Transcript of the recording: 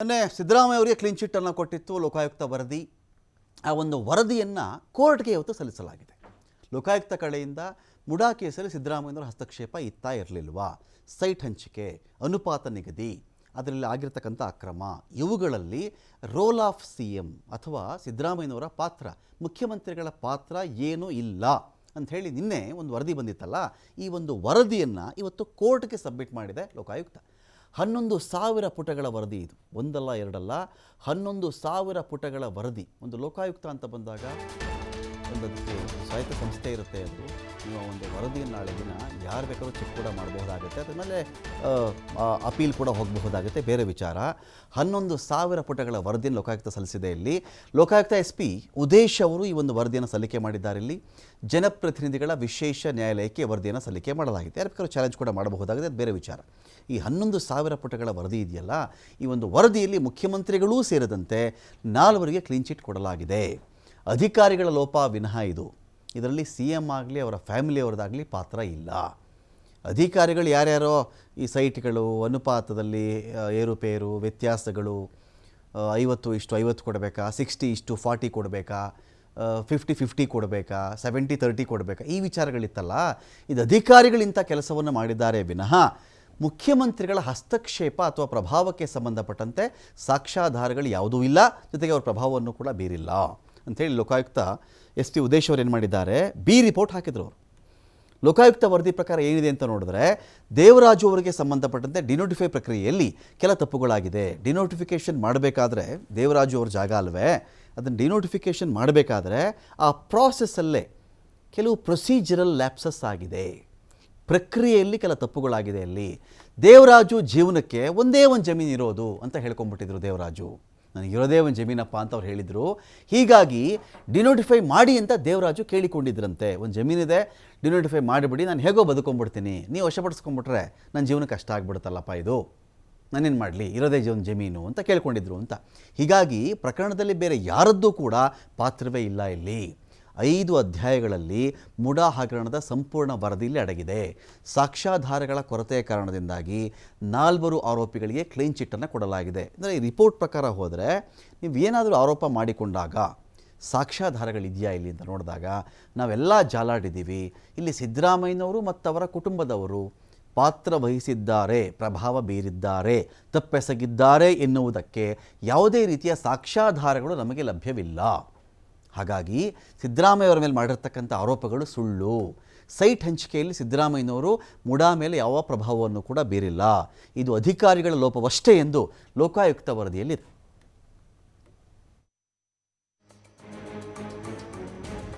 ಮೊನ್ನೆ ಸಿದ್ದರಾಮಯ್ಯ ಅವರಿಗೆ ಕ್ಲೀನ್ ಚಿಟ್ಟನ್ನು ಕೊಟ್ಟಿತ್ತು, ಲೋಕಾಯುಕ್ತ ವರದಿ. ಆ ಒಂದು ವರದಿಯನ್ನು ಕೋರ್ಟ್ಗೆ ಇವತ್ತು ಸಲ್ಲಿಸಲಾಗಿದೆ. ಲೋಕಾಯುಕ್ತ ಕಡೆಯಿಂದ ಮುಡಾ ಕೇಸಲ್ಲಿ ಸಿದ್ದರಾಮಯ್ಯನವರ ಹಸ್ತಕ್ಷೇಪ ಇತ್ತಾ ಇರಲಿಲ್ವಾ? ಸೈಟ್ ಹಂಚಿಕೆ, ಅನುಪಾತ ನಿಗದಿ, ಅದರಲ್ಲಿ ಆಗಿರ್ತಕ್ಕಂಥ ಅಕ್ರಮ, ಇವುಗಳಲ್ಲಿ ರೋಲ್ ಆಫ್ ಸಿ ಎಂ ಅಥವಾ ಸಿದ್ದರಾಮಯ್ಯನವರ ಪಾತ್ರ, ಮುಖ್ಯಮಂತ್ರಿಗಳ ಪಾತ್ರ ಏನೂ ಇಲ್ಲ ಅಂಥೇಳಿ ನಿನ್ನೆ ಒಂದು ವರದಿ ಬಂದಿತ್ತಲ್ಲ, ಈ ಒಂದು ವರದಿಯನ್ನು ಇವತ್ತು ಕೋರ್ಟ್ಗೆ ಸಬ್ಮಿಟ್ ಮಾಡಿದೆ ಲೋಕಾಯುಕ್ತ. ಹನ್ನೊಂದು ಸಾವಿರ ಪುಟಗಳ ವರದಿ ಇದು. ಒಂದಲ್ಲ, ಎರಡಲ್ಲ, ಹನ್ನೊಂದು ಸಾವಿರ ಪುಟಗಳ ವರದಿ. ಒಂದು ಲೋಕಾಯುಕ್ತ ಅಂತ ಬಂದಾಗ ಒಂದು ಅದಕ್ಕೆ ಸ್ವಾಯತ್ತ ಸಂಸ್ಥೆ ಇರುತ್ತೆ ಅದು. ನೀವು ಒಂದು ವರದಿಯನ್ನು ನಾಳೆ ದಿನ ಯಾರು ಬೇಕಾದ್ರೂ ಚೆಕ್ ಕೂಡ ಮಾಡಬಹುದಾಗುತ್ತೆ. ಅದರ ಮೇಲೆ ಅಪೀಲ್ ಕೂಡ ಹೋಗಬಹುದಾಗುತ್ತೆ. ಬೇರೆ ವಿಚಾರ. ಹನ್ನೊಂದು ಸಾವಿರ ಪುಟಗಳ ವರದಿಯನ್ನು ಲೋಕಾಯುಕ್ತ ಸಲ್ಲಿಸಿದೆ ಇಲ್ಲಿ. ಲೋಕಾಯುಕ್ತ ಎಸ್ ಪಿ ಉದೇಶ್ ಅವರು ಈ ಒಂದು ವರದಿಯನ್ನು ಸಲ್ಲಿಕೆ ಮಾಡಿದ್ದಾರೆ ಇಲ್ಲಿ. ಜನಪ್ರತಿನಿಧಿಗಳ ವಿಶೇಷ ನ್ಯಾಯಾಲಯಕ್ಕೆ ವರದಿಯನ್ನು ಸಲ್ಲಿಕೆ ಮಾಡಲಾಗಿದೆ. ಯಾರು ಬೇಕಾದ್ರೂ ಚಾಲೆಂಜ್ ಕೂಡ ಮಾಡಬಹುದಾಗಿದೆ. ಅದು ಬೇರೆ ವಿಚಾರ. ಈ ಹನ್ನೊಂದು ಸಾವಿರ ಪುಟಗಳ ವರದಿ ಇದೆಯಲ್ಲ, ಈ ಒಂದು ವರದಿಯಲ್ಲಿ ಮುಖ್ಯಮಂತ್ರಿಗಳೂ ಸೇರಿದಂತೆ ನಾಲ್ವರಿಗೆ ಕ್ಲೀನ್ ಚಿಟ್ ಕೊಡಲಾಗಿದೆ. ಅಧಿಕಾರಿಗಳ ಲೋಪ ವಿನಃ ಇದು. ಇದರಲ್ಲಿ ಸಿ ಎಂ ಆಗಲಿ, ಅವರ ಫ್ಯಾಮಿಲಿಯವರದಾಗಲಿ ಪಾತ್ರ ಇಲ್ಲ. ಅಧಿಕಾರಿಗಳು ಯಾರ್ಯಾರೋ ಈ ಸೈಟ್ಗಳು ಅನುಪಾತದಲ್ಲಿ ಏರುಪೇರು, ವ್ಯತ್ಯಾಸಗಳು ಐವತ್ತು ಇಷ್ಟು ಐವತ್ತು ಕೊಡಬೇಕಾ ಸಿಕ್ಸ್ಟಿ ಇಷ್ಟು ಫಾರ್ಟಿ ಕೊಡಬೇಕಾ ಫಿಫ್ಟಿ ಫಿಫ್ಟಿ ಕೊಡಬೇಕಾ ಸೆವೆಂಟಿ ತರ್ಟಿ ಕೊಡಬೇಕಾ, ಈ ವಿಚಾರಗಳಿತ್ತಲ್ಲ, ಇದು ಅಧಿಕಾರಿಗಳಿಂಥ ಕೆಲಸವನ್ನು ಮಾಡಿದ್ದಾರೆ ವಿನಃ ಮುಖ್ಯಮಂತ್ರಿಗಳ ಹಸ್ತಕ್ಷೇಪ ಅಥವಾ ಪ್ರಭಾವಕ್ಕೆ ಸಂಬಂಧಪಟ್ಟಂತೆ ಸಾಕ್ಷ್ಯಾಧಾರಗಳು ಯಾವುದೂ ಇಲ್ಲ. ಜೊತೆಗೆ ಅವರ ಪ್ರಭಾವವನ್ನು ಕೂಡ ಬೀರಿಲ್ಲ ಅಂಥೇಳಿ ಲೋಕಾಯುಕ್ತ ಎಸ್ ಟಿ ಉದೇಶ್ ಅವರು ಏನು ಮಾಡಿದ್ದಾರೆ? ಬಿ ರಿಪೋರ್ಟ್ ಹಾಕಿದ್ರು ಅವರು. ಲೋಕಾಯುಕ್ತ ವರದಿ ಪ್ರಕಾರ ಏನಿದೆ ಅಂತ ನೋಡಿದ್ರೆ ದೇವರಾಜು ಅವರಿಗೆ ಸಂಬಂಧಪಟ್ಟಂತೆ ಡಿನೋಟಿಫೈ ಪ್ರಕ್ರಿಯೆಯಲ್ಲಿ ಕೆಲ ತಪ್ಪುಗಳಾಗಿದೆ. ಡಿನೋಟಿಫಿಕೇಷನ್ ಮಾಡಬೇಕಾದ್ರೆ ದೇವರಾಜು ಅವ್ರ ಜಾಗ ಅಲ್ವೇ? ಅದನ್ನು ಡಿನೋಟಿಫಿಕೇಷನ್ ಮಾಡಬೇಕಾದ್ರೆ ಆ ಪ್ರಾಸೆಸ್ಸಲ್ಲೇ ಕೆಲವು ಪ್ರೊಸೀಜರಲ್ ಲ್ಯಾಪ್ಸಸ್ ಆಗಿದೆ. ಪ್ರಕ್ರಿಯೆಯಲ್ಲಿ ಕೆಲ ತಪ್ಪುಗಳಾಗಿದೆ ಅಲ್ಲಿ. ದೇವರಾಜು ಜೀವನಕ್ಕೆ ಒಂದೇ ಒಂದು ಜಮೀನು ಇರೋದು ಅಂತ ಹೇಳ್ಕೊಂಬಿಟ್ಟಿದ್ರು ದೇವರಾಜು. ನನಗೆ ಇರೋದೇ ಒಂದು ಜಮೀನಪ್ಪ ಅಂತ ಅವ್ರು ಹೇಳಿದರು. ಹೀಗಾಗಿ ಡಿನೋಟಿಫೈ ಮಾಡಿ ಅಂತ ದೇವರಾಜು ಕೇಳಿಕೊಂಡಿದ್ರಂತೆ. ಒಂದು ಜಮೀನಿದೆ ಡಿನೋಟಿಫೈ ಮಾಡಿಬಿಡಿ, ನಾನು ಹೇಗೋ ಬದುಕೊಂಡ್ಬಿಡ್ತೀನಿ ನೀವು ವಶಪಡಿಸ್ಕೊಂಬಿಟ್ರೆ ನನ್ನ ಜೀವನಕ್ಕೆ ಕಷ್ಟ ಆಗಿಬಿಡುತ್ತಲ್ಲಪ್ಪ ಇದು. ನಾನೇನು ಮಾಡಲಿ? ಇರೋದೇ ಜೀವನ ಜಮೀನು ಅಂತ ಕೇಳ್ಕೊಂಡಿದ್ರು ಅಂತ. ಹೀಗಾಗಿ ಪ್ರಕರಣದಲ್ಲಿ ಬೇರೆ ಯಾರದ್ದೂ ಕೂಡ ಪಾತ್ರವೇ ಇಲ್ಲ ಇಲ್ಲಿ. ಐದು ಅಧ್ಯಾಯಗಳಲ್ಲಿ ಮುಡಾ ಹಗರಣದ ಸಂಪೂರ್ಣ ವರದಿಯಲ್ಲಿ ಅಡಗಿದೆ. ಸಾಕ್ಷ್ಯಾಧಾರಗಳ ಕೊರತೆಯ ಕಾರಣದಿಂದಾಗಿ ನಾಲ್ವರು ಆರೋಪಿಗಳಿಗೆ ಕ್ಲೀನ್ ಚಿಟ್ಟನ್ನು ಕೊಡಲಾಗಿದೆ. ಅಂದರೆ ಈ ರಿಪೋರ್ಟ್ ಪ್ರಕಾರ ಹೋದರೆ ನೀವು ಏನಾದರೂ ಆರೋಪ ಮಾಡಿಕೊಂಡಾಗ ಸಾಕ್ಷ್ಯಾಧಾರಗಳಿದೆಯಾ ಇಲ್ಲಿ ಅಂತ ನೋಡಿದಾಗ ನಾವೆಲ್ಲ ಜಾಲಾಡಿದ್ದೀವಿ. ಇಲ್ಲಿ ಸಿದ್ದರಾಮಯ್ಯನವರು ಮತ್ತು ಅವರ ಕುಟುಂಬದವರು ಪಾತ್ರ ವಹಿಸಿದ್ದಾರೆ, ಪ್ರಭಾವ ಬೀರಿದ್ದಾರೆ, ತಪ್ಪೆಸಗಿದ್ದಾರೆ ಎನ್ನುವುದಕ್ಕೆ ಯಾವುದೇ ರೀತಿಯ ಸಾಕ್ಷ್ಯಾಧಾರಗಳು ನಮಗೆ ಲಭ್ಯವಿಲ್ಲ. ಹಾಗಾಗಿ ಸಿದ್ದರಾಮಯ್ಯವರ ಮೇಲೆ ಮಾಡಿರ್ತಕ್ಕಂಥ ಆರೋಪಗಳು ಸುಳ್ಳು. ಸೈಟ್ ಹಂಚಿಕೆಯಲ್ಲಿ ಸಿದ್ದರಾಮಯ್ಯನವರು ಮುಡಾ ಮೇಲೆ ಯಾವ ಪ್ರಭಾವವನ್ನು ಕೂಡ ಬೀರಿಲ್ಲ. ಇದು ಅಧಿಕಾರಿಗಳ ಲೋಪವಷ್ಟೇ ಎಂದು ಲೋಕಾಯುಕ್ತ ವರದಿಯಲ್ಲಿದೆ.